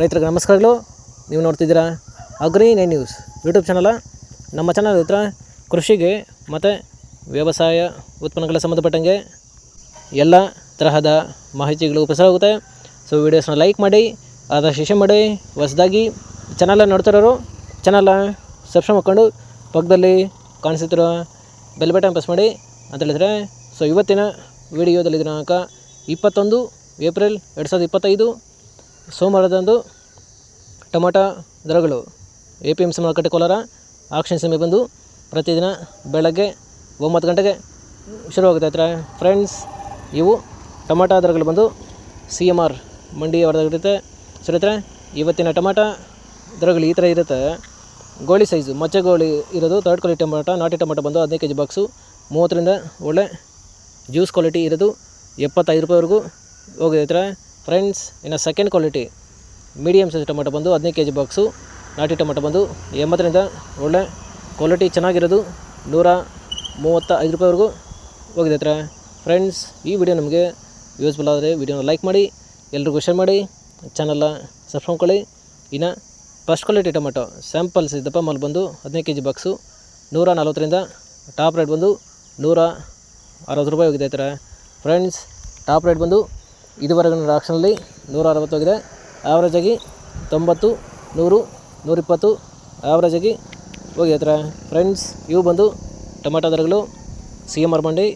ರೈತರಿಗೆ ನಮಸ್ಕಾರಗಳು. ನೀವು ನೋಡ್ತಿದ್ದೀರಾ agri nine news YouTube channel. ನಮ್ಮ ಚಾನಲ್ ಹತ್ರ ಕೃಷಿಗೆ ಮತ್ತು ವ್ಯವಸಾಯ ಉತ್ಪನ್ನಗಳ ಸಂಬಂಧಪಟ್ಟಂಗೆ ಎಲ್ಲ ತರಹದ ಮಾಹಿತಿಗಳು ಪ್ರಸಾರವಾಗುತ್ತೆ ಸೊ ವೀಡಿಯೋಸ್ನ ಲೈಕ್ ಮಾಡಿ ಅದರ ಶೇರ್ ಮಾಡಿ, ಹೊಸದಾಗಿ ಚಾನಲ ನೋಡ್ತಿರೋರು ಚಾನಲ ಸಬ್ಸ್ಕ್ರೈಬ್ ಮಾಡ್ಕೊಂಡು ಪಕ್ಕದಲ್ಲಿ ಕಾಣಿಸುತ್ತಿರೋ ಬೆಲ್ ಬಟನ್ ಪ್ರೆಸ್ ಮಾಡಿ ಅಂತ ಹೇಳಿದ್ರೆ ಸೊ ಇವತ್ತಿನ ವಿಡಿಯೋದಲ್ಲಿ ದಿನಾಂಕ ಇಪ್ಪತ್ತೊಂದು ಏಪ್ರಿಲ್ ಎರಡು ಸಾವಿರದ ಇಪ್ಪತ್ತೈದು. ಸೋಮವಾರದಂದು ಟೊಮಾಟೊ ದರಗಳು ಎ ಪಿ ಎಂ ಸಿ ಮಾರುಕಟ್ಟೆ ಕೋಲಾರ ಆಕ್ಷನ್ ಸಮಯ ಬಂದು ಪ್ರತಿದಿನ ಬೆಳಗ್ಗೆ ಒಂಬತ್ತು ಗಂಟೆಗೆ ಶುರುವಾಗುತ್ತೆ. ಹತ್ರ ಫ್ರೆಂಡ್ಸ್ ಇವು ಟೊಮಾಟೊ ದರಗಳು ಬಂದು ಸಿ ಎಂ ಆರ್ ಮಂಡಿ ಹೊರದಾಗಿರುತ್ತೆ ಸರಿ ಹತ್ರ ಇವತ್ತಿನ ಟೊಮಾಟೊ ದರಗಳು ಈ ಥರ ಇರುತ್ತೆ. ಗೋಳಿ ಸೈಜು ಮಚ್ಚೆ ಗೋಳಿ ಇರೋದು ತರ್ಡ್ ಕ್ವಾಲಿಟಿ ಟೊಮೊಟೊ, ನಾಟಿ ಟೊಮಾಟೊ ಬಂದು ಹದಿನೈದು ಕೆ ಜಿ ಬಾಕ್ಸು ಮೂವತ್ತರಿಂದ ಒಳ್ಳೆ ಜ್ಯೂಸ್ ಕ್ವಾಲಿಟಿ ಇರೋದು ಎಪ್ಪತ್ತೈದು ರೂಪಾಯಿವರೆಗೂ ಹೋಗಿದೆ. ಹತ್ರ ಫ್ರೆಂಡ್ಸ್, ಇನ್ನು second quality medium size tomato ಬಂದು ಹದಿನೈದು ಕೆ ಜಿ ಬಾಕ್ಸು ನಾಟಿ ಟೊಮೆಟೊ ಬಂದು ಎಂಬತ್ತರಿಂದ ಒಳ್ಳೆ ಕ್ವಾಲಿಟಿ ಚೆನ್ನಾಗಿರೋದು, ನೂರ ಮೂವತ್ತ ಐದು ರೂಪಾಯಿವರೆಗೂ ಹೋಗಿದೆ ಹತ್ರ. ಫ್ರೆಂಡ್ಸ್ ಈ ವಿಡಿಯೋ ನಮಗೆ ಯೂಸ್ಫುಲ್ ಆದರೆ ವಿಡಿಯೋನ ಲೈಕ್ ಮಾಡಿ, ಎಲ್ರಿಗೂ ಶೇರ್ ಮಾಡಿ ಚಾನಲ್ನ ಸಬ್ಸ್ಕ್ರೈಬ್ ಮಾಡ್ಕೊಳ್ಳಿ ಇನ್ನು ಫಸ್ಟ್ ಕ್ವಾಲಿಟಿ ಟೊಮೆಟೊ ಸ್ಯಾಂಪಲ್ಸ್ ಇದ್ದಪ್ಪ ಮಾಲ್ ಬಂದು ಹದಿನೈದು ಕೆ ಜಿ ಬಾಕ್ಸು ನೂರ ನಲ್ವತ್ತರಿಂದ ಟಾಪ್ ರೇಟ್ ಬಂದು ನೂರ ಅರವತ್ತು ರೂಪಾಯಿ ಹೋಗಿದೆ ಹತ್ರ. ಫ್ರೆಂಡ್ಸ್ ಟಾಪ್ ರೇಟ್ ಬಂದು ಇದುವರೆಗಿನ ಆಕ್ಷನಲ್ಲಿ ನೂರ ಅರವತ್ತು ಹೋಗಿದೆ ಆವ್ರೇಜಾಗಿ ತೊಂಬತ್ತು, ನೂರು, ನೂರಿಪ್ಪತ್ತು ಆವ್ರೇಜಾಗಿ ಹೋಗಿ ಹತ್ರ ಫ್ರೆಂಡ್ಸ್ ಇವು ಬಂದು ಟೊಮೆಟೊ ದರಗಳು ಸಿ ಎಂ ಆರ್ ಮಂಡಿ